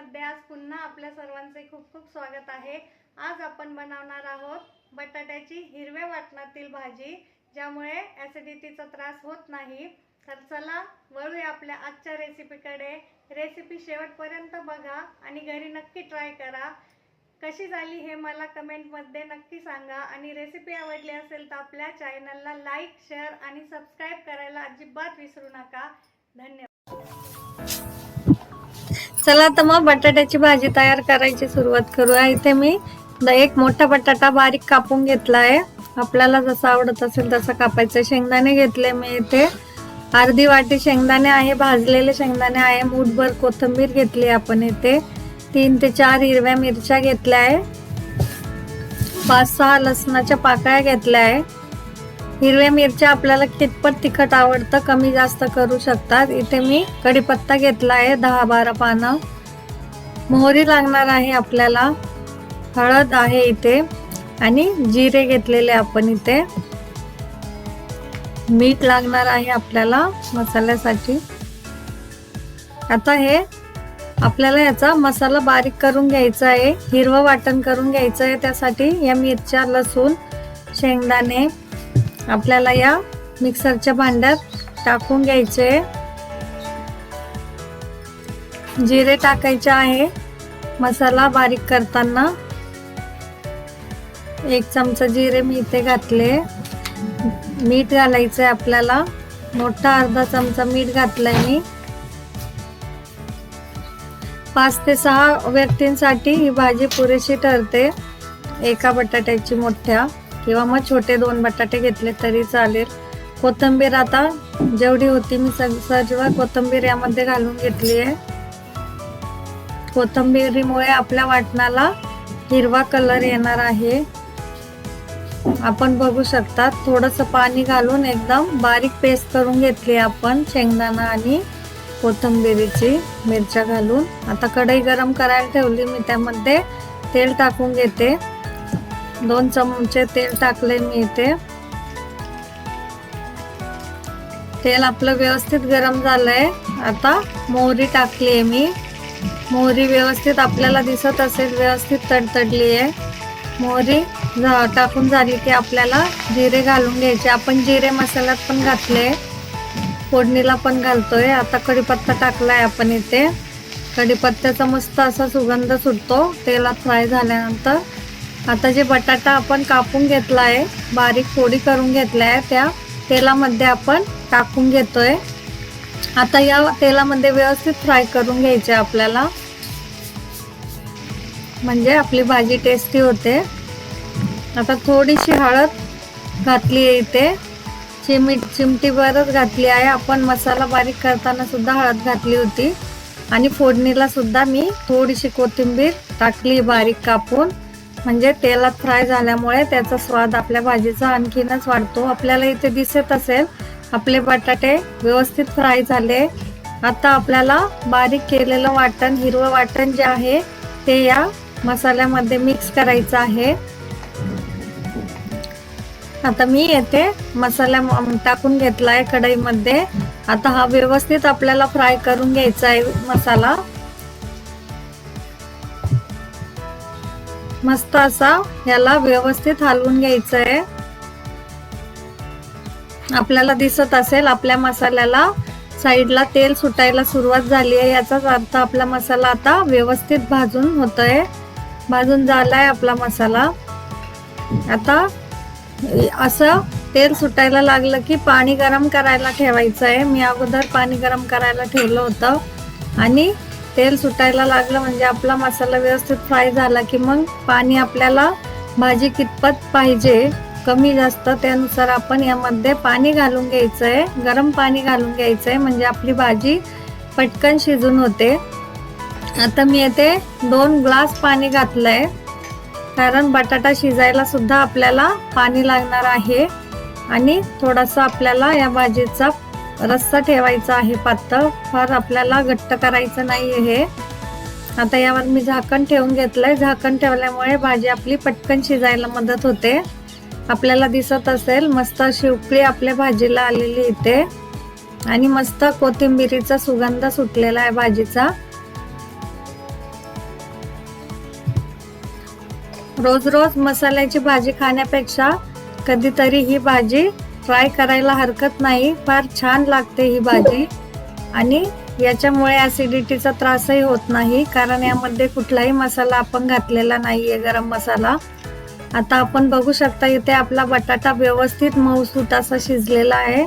कॉर्नरमध्ये आज पुन्हा आपल्या सर्वांचे खूप खूप स्वागत आहे. आज आपण बनवणार आहोत बटाट्याची हिरव्या वाटणातील भाजी ज्यामुळे ॲसिडिटीचा त्रास होत नाही. तर चला वळूया आपल्या आजच्या रेसिपीकडे रेसिपी शेवटपर्यंत बघा आणि घरी नक्की ट्राय करा. कशी झाली हे मला कमेंटमध्ये नक्की सांगा. आणि रेसिपी आवडली असेल तर आपल्या चॅनलला लाईक शेअर आणि सबस्क्राईब करायला अजिबात विसरू नका. धन्यवाद. चला तर मग बटाट्याची भाजी तयार करायची सुरुवात करूया. इथे मी एक मोठा बटाटा बारीक कापून घेतला आहे आपल्याला जसं आवडत असेल तसं कापायचं. शेंगदाणे घेतले मी इथे. अर्धी वाटी शेंगदाणे आहे भाजलेले शेंगदाणे आहे. मूठभर कोथिंबीर घेतली आपण इथे. तीन ते चार हिरव्या मिरच्या घेतल्या आहे. पाच सहा लसणाच्या पाकळ्या घेतल्या आहे. हिरव्या मिरच्या आपल्याला कितपत तिखट आवडतं कमी जास्त करू शकतात. इथे मी कढीपत्ता घेतला आहे दहा बारा पानं. मोहरी लागणार आहे आपल्याला. हळद आहे इथे. आणि जिरे घेतलेले आपण इथे. मीठ लागणार आहे आपल्याला मसाल्यासाठी. आता हे आपल्याला याचा मसाला बारीक करून घ्यायचा आहे. हिरवं वाटण करून घ्यायचं आहे त्यासाठी. या मिरच्या लसूण शेंगदाणे आपल्याला या मिक्सरच्या भांड्यात टाकून घ्यायचे. जिरे टाकायचे आहे. मसाला बारीक करताना एक चमचा जिरे मी इथे घातले. मीठ घालायचं आहे आपल्याला. मोठा अर्धा चमचा मीठ घातलंय मी. पाच ते सहा व्यक्तींसाठी ही भाजी पुरेशी ठरते. एका बटाट्याची मोठ्या. किंवा मग छोटे दोन बटाटे घेतले तरी चालेल. कोथिंबीर आता जेवढी होती मी सग सर्व कोथिंबीर यामध्ये घालून घेतली आहे. कोथिंबीरीमुळे आपल्या वाटणाला हिरवा कलर येणार आहे. आपण बघू शकता थोडंसं पाणी घालून एकदम बारीक पेस्ट करून घेतली आपण शेंगदाणा आणि कोथिंबीरीची मिरच्या घालून. आता कढई गरम करायला ठेवली मी त्यामध्ये तेल टाकून घेते. दोन चमचे तेल टाकले मी इथे. तेल आपलं व्यवस्थित गरम झालंय. आता मोहरी टाकली आहे मी. मोहरी व्यवस्थित आपल्याला दिसत असेल व्यवस्थित तडतडली आहे मोहरी झा- टाकून झाली की आपल्याला. जिरे घालून घ्यायचे. आपण जिरे मसाल्यात पण घातले. फोडणीला पण घालतोय. आता कढीपत्ता टाकलाय आपण इथे. कढीपत्त्याचा मस्त असा सुगंध सुटतो. तेलात फ्राय झाल्यानंतर आता जे बटाटा आपण कापून घेतला आहे बारीक फोडी करून घेतल्या आहे त्या तेलामध्ये आपण टाकून घेतोय. आता या तेलामध्ये व्यवस्थित फ्राय करून घ्यायचे आपल्याला. म्हणजे आपली भाजी टेस्टी होते. आता थोडीशी हळद घातली आहे इथे. चिमी चिमटीभरच घातली आहे. आपण मसाला बारीक करताना सुद्धा हळद घातली होती. आणि फोडणीला सुद्धा मी थोडीशी कोथिंबीर टाकली बारीक कापून. म्हणजे तेलात फ्राय झाल्यामुळे त्याचा स्वाद आपल्या भाजीचा आणखीनच वाढतो. आपल्याला इथे दिसत असेल आपले बटाटे व्यवस्थित फ्राय झाले. आता आपल्याला बारीक केलेलं वाटण हिरवं वाटण जे आहे ते या मसाल्यामध्ये मिक्स करायचं आहे. आता मी येथे मसाला टाकून घेतला आहे कढईमध्ये. आता हा व्यवस्थित आपल्याला फ्राय करून घ्यायचा आहे मसाला. मस्त असा याला व्यवस्थित हलवून घ्यायचं आहे आपल्याला दिसत असेल आपल्या मसाल्याला. साईडला तेल सुटायला सुरुवात झाली आहे. याचाच अर्थ आपला मसाला आता व्यवस्थित भाजून होतोय. भाजून झालाय आपला मसाला. आता असं तेल सुटायला लागलं की पाणी गरम करायला ठेवायचं आहे मी अगोदर पाणी गरम करायला ठेवलं होतं. आणि तेल सुटायला लागलं म्हणजे आपला मसाला व्यवस्थित फ्राय झाला की मग पाणी आपल्याला भाजी कितपत पाहिजे कमी जास्त त्यानुसार आपण यामध्ये पाणी घालून घ्यायचं आहे गरम पाणी घालून घ्यायचं आहे म्हणजे आपली भाजी पटकन शिजून होते. आता मी येथे दोन ग्लास पाणी घातलं आहे कारण बटाटा शिजायला सुद्धा आपल्याला पाणी लागणार आहे. आणि थोडासा आपल्याला या भाजीचा रस्सा ठेवायचा आहे पातळ. फार आपल्याला घट्ट करायचं नाही हे. आता यावर मी झाकण ठेवून घेतलंय. झाकण ठेवल्यामुळे भाजी आपली पटकन शिजायला मदत होते. आपल्याला दिसत असेल मस्त अशी उकळी आपल्या भाजीला आलेली इथे. आणि मस्त कोथिंबिरीचा सुगंध सुटलेला आहे भाजीचा. रोज रोज मसाल्याची भाजी खाण्यापेक्षा कधीतरी ही भाजी ट्राय करायला हरकत नाही. फार छान लागते ही भाजी. आणि याच्यामुळे ॲसिडिटीचा त्रासही होत नाही. कारण यामध्ये कुठलाही मसाला आपण घातलेला नाही आहे गरम मसाला. आता आपण बघू शकता इथे आपला बटाटा व्यवस्थित मऊसूत असा शिजलेला आहे.